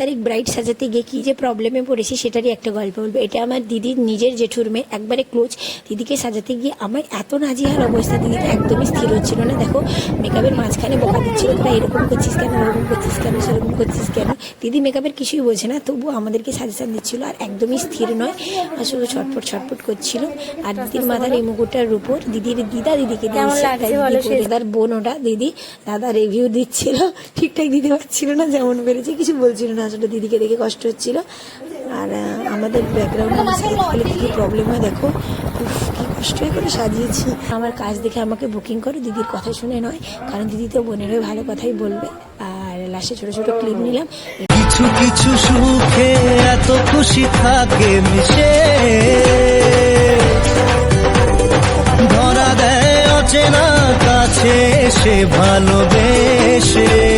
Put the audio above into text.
তারিখ ব্রাইট সাজাতে গিয়ে কী যে প্রবলেমে পড়েছি সেটারই একটা গল্প বলব। এটা আমার দিদির নিজের জেঠুর মেয়ে একবারে ক্লোজ দিদিকে সাজাতে গিয়ে আমার এত নাজিহার অবস্থা দিদিটা একদমই স্থির হচ্ছিল না। দেখো মেকআপের মাঝখানে বকা দিচ্ছিল তোরা এরকম করছিস কেন? ওরকম করছিস কেন? সেরকম করছিস কেন? দিদি মেকআপের কিছুই বোঝে না তবুও আমাদেরকে সাজেশন দিচ্ছিল আর একদমই স্থির নয়। আর শুধু ছটপট ছটপট করছিল। আর দিদির মাথার এই মুকুটটার উপর দিদির দিদা দিদিকে দিদি দাদার বোন ওটা দিদি দাদা রিভিউ দিচ্ছিল। ঠিকঠাক দিতে পারছিল না যেমন পেরেছে কিছু বলছিল না। আসলে দিদিকে দেখে কষ্ট হচ্ছিল। আর আমাদের ব্যাকগ্রাউন্ডে কী কী প্রবলেম হয় দেখো। উফ, কি কষ্ট করে সাজিয়েছি। আমার কাজ দেখে আমাকে বুকিং করো দিদির কথা শুনে নয়। কারণ দিদি তো বোনের হয়ে ভালো কথাই বলবে। আর লাস্টে ছোট ছোট ক্লিপ নিলাম। কিছু কিছু সুখে এত খুশি থাকে মিশে। ধরা দেয় অচেনা কাছে সে ভালোবেসে।